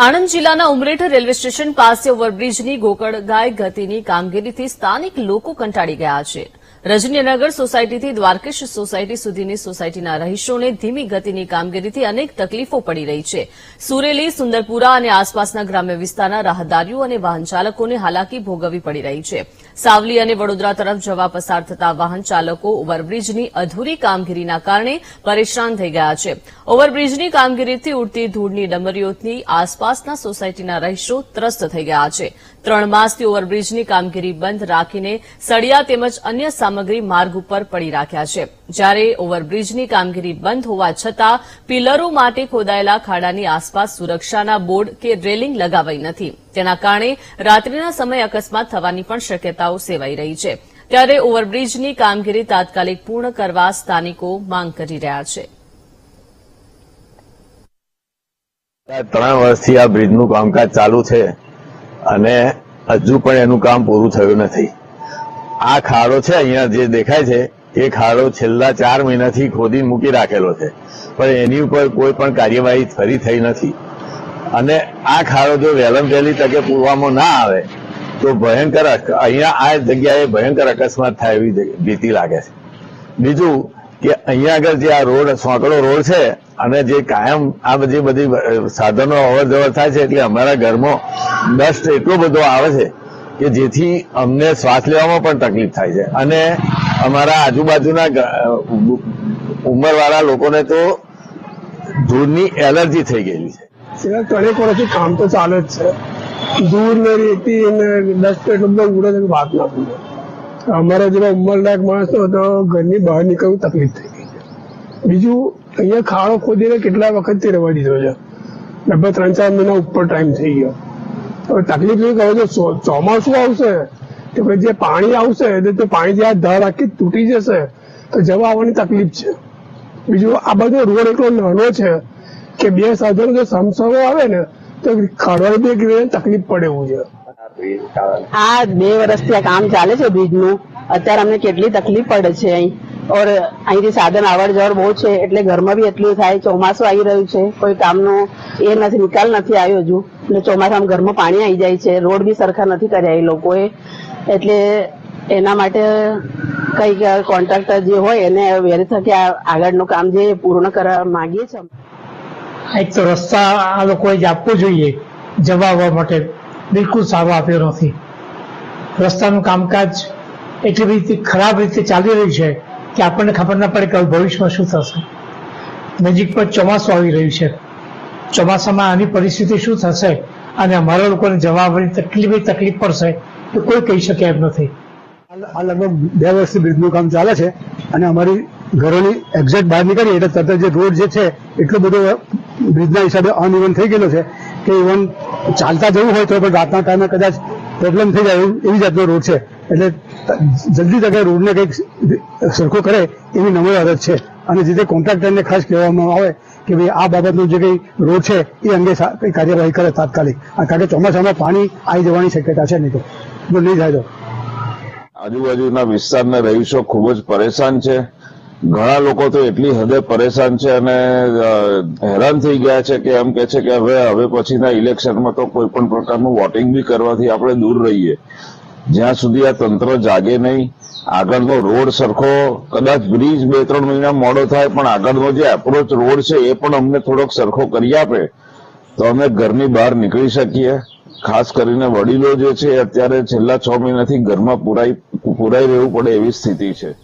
આણંદ જિલ્લાના Umreth railway station પાસે ઓવરબ્રિજની ગોકળગાય ગતિની કામગીરીથી સ્થાનિક લોકો કંટાળી ગયા છે. રજનીનગર સોસાયટીથી દ્વારકેશ સોસાયટી સુધીની સોસાયટીના રહીશોને ધીમી ગતિની કામગીરીથી અનેક તકલીફો પડી રહી છે. સુરેલી, સુંદરપુરા અને આસપાસના ગ્રામ્ય વિસ્તારના રાહદારીઓ અને વાહન હાલાકી ભોગવવી પડી રહી છે. સાવલી અને વડોદરા તરફ જવા પસાર થતા વાહન ચાલકો ઓવરબ્રિજની અધૂરી કામગીરીના કારણે પરેશાન થઈ ગયા છે. ઓવરબ્રિજની કામગીરીથી ઉડતી ધૂળની ડમરીઓથી આસપાસના સોસાયટીના રહીશો ત્રસ્ત થઈ ગયા છે. ત્રણ માસથી ઓવરબ્રિજની કામગીરી બંધ રાખીને સળિયા તેમજ અન્ય સામગ્રી માર્ગ ઉપર પડી રાખ્યા છે. જ્યારે ઓવરબ્રિજની કામગીરી બંધ હોવા છતાં પિલરો માટે ખોદાયેલા ખાડાની આસપાસ સુરક્ષાના બોર્ડ કે રેલિંગ લગાવાઈ નથી. તેના કારણે રાત્રિના સમયે અકસ્માત થવાની પણ શક્યતાઓ સેવાઈ રહી છે. ત્યારે ઓવરબ્રિજની કામગીરી તાત્કાલિક પૂર્ણ કરવા સ્થાનિકો માંગ કરી રહ્યા છે. ત્રણ વર્ષથી આ બ્રિજનું કામકાજ ચાલુ છે અને હજુ પણ એનું કામ પૂરું થયું નથી. આ ખાડો છે, અહીંયા જે દેખાય છે, એ ખાડો છેલ્લા ચાર મહિનાથી ખોદી મૂકી રાખેલો છે. પણ એની ઉપર કોઈ પણ કાર્યવાહી ફરી થઈ નથી. અને આ ખાડો જો વહેલમ વહેલી તકે પૂરવામાં ના આવે, તો ભયંકર અહીંયા આ જગ્યાએ ભયંકર અકસ્માત થાય એવી ભીતિ લાગે છે. બીજું કે અહીંયા આગળ જે આ રોડ, સોંકડો રોડ છે, અને જે કાયમ આ બધી બધી સાધનો અવર જવર થાય છે, એટલે અમારા ઘરમાં ડસ્ટ એટલો બધો આવે છે કે જેથી અમને શ્વાસ લેવામાં પણ તકલીફ થાય છે. અને અમારા આજુબાજુના ઉંમરવાળા લોકોને તો ધૂળની એલર્જી થઈ ગયેલી છે. ત્રણેક વર્ષથી કામ તો ચાલે જ છે. દૂર ને રેતી અને ડસ્ટ એટલું બધું ઉડે છે વાત ના પૂછો. અમારા જેવા ઉંમરલાયક માણસ તો ઘરની બહાર નીકળવું તકલીફ થઈ ગઈ છે. બીજું, અહીંયા ખાડો ખોદીને કેટલા વખતથી રહેવા દીધો છે? લગભગ ત્રણ ચાર મહિના ઉપર ટાઈમ થઈ ગયો. તકલીફ એ કહે છે ચોમાસું આવશે કે ભાઈ જે પાણી આવશે તો પાણી જે આ ધાર આખી તૂટી જશે, તો જવા આવવાની તકલીફ છે. બીજું, આ બધો રોડ એટલો નાનો છે કે બે સાધનો જો સમસમો આવે ને, તો ખાડવાની બે તકલીફ પડે એવું છે. આ બે વર્ષથી આ કામ ચાલે છે બ્રિજનું. અત્યારે અમને કેટલી તકલીફ પડે છે અહીં. ઓર અહીંથી સાધન આવડ જવડ બહુ છે, એટલે ઘરમાં બી એટલું થાય, ચોમાસું આવી રહ્યું છે, કોઈ કામનો એ નથી, નિકાલ નથી આવ્યો હજુ. એટલે ચોમાસામાં ઘરમાં પાણી આવી જાય છે. રોડ બી સરખા નથી કર્યા એ લોકોએ. એટલે એના માટે કઈ કોન્ટ્રાક્ટર જે હોય એને વેરી થકી આગળનું કામ જે પૂર્ણ કરવા માંગીએ છીએ. એક તો રસ્તા આ લોકોએ જ આપવો જોઈએ જવા આવવા માટે. બિલકુલ સારો આપ્યો નથી. રસ્તાનું કામકાજ એટલી રીતે ખરાબ રીતે ચાલી રહ્યું છે કે આપણને ખબર ના પડે કે ભવિષ્યમાં શું થશે. નજીક પર ચોમાસું આવી રહ્યું છે. ચોમાસામાં આની પરિસ્થિતિ શું થશે અને અમારા લોકોને જવાબની તકલીફ તકલીફ પડશે, તો કોઈ કહી શકે એમ નથી. આ લગભગ બે વર્ષથી બ્રિજનું કામ ચાલે છે અને અમારી ઘરોની એક્ઝેક્ટ બહાર નીકળીએ એટલે તરત જે રોડ જે છે, એટલો બધો બ્રિજના હિસાબે અનઇવન થઈ ગયેલો છે કે ઇવન ચાલતા જવું હોય તો પણ રાતના ટાઈમે કદાચ પ્રોબ્લેમ થઈ જાય એવું- જાતનો રોડ છે. એટલે જલ્દી તકે રોડને કંઈક સરખો કરે એવી નમ્ર અરજ છે. અને જે કોન્ટ્રાક્ટરને ખાસ કહેવામાં આવે કે ભાઈ આ બાબતનો જે કંઈ રોડ છે, એ અંગે કંઈ કાર્યવાહી કરે તાત્કાલિક. કારણ કે ચોમાસામાં પાણી આવી જવાની શક્યતા છે નહીં તો. જો નહીં થાય તો. આજુબાજુના વિસ્તારના રહીશો ખૂબ જ પરેશાન છે. ઘણા લોકો તો એટલી હદે પરેશાન છે અને હેરાન થઈ ગયા છે કે એમ કે છે કે હવે હવે પછીના ઇલેક્શનમાં તો કોઈ પણ પ્રકારનું વોટિંગ બી કરવાથી આપણે દૂર રહીએ. જ્યાં સુધી આ તંત્ર જાગે નહીં, આગળનો રોડ સરખો, કદાચ બ્રિજ બે ત્રણ મહિના મોડો થાય, પણ આગળનો જે એપ્રોચ રોડ છે, એ પણ અમને થોડોક સરખો કરી આપે, તો અમે ઘરની બહાર નીકળી શકીએ. ખાસ કરીને વડીલો જે છે, અત્યારે છેલ્લા છ મહિનાથી ઘરમાં પુરાઈ પુરાઈ રહેવું પડે એવી સ્થિતિ છે.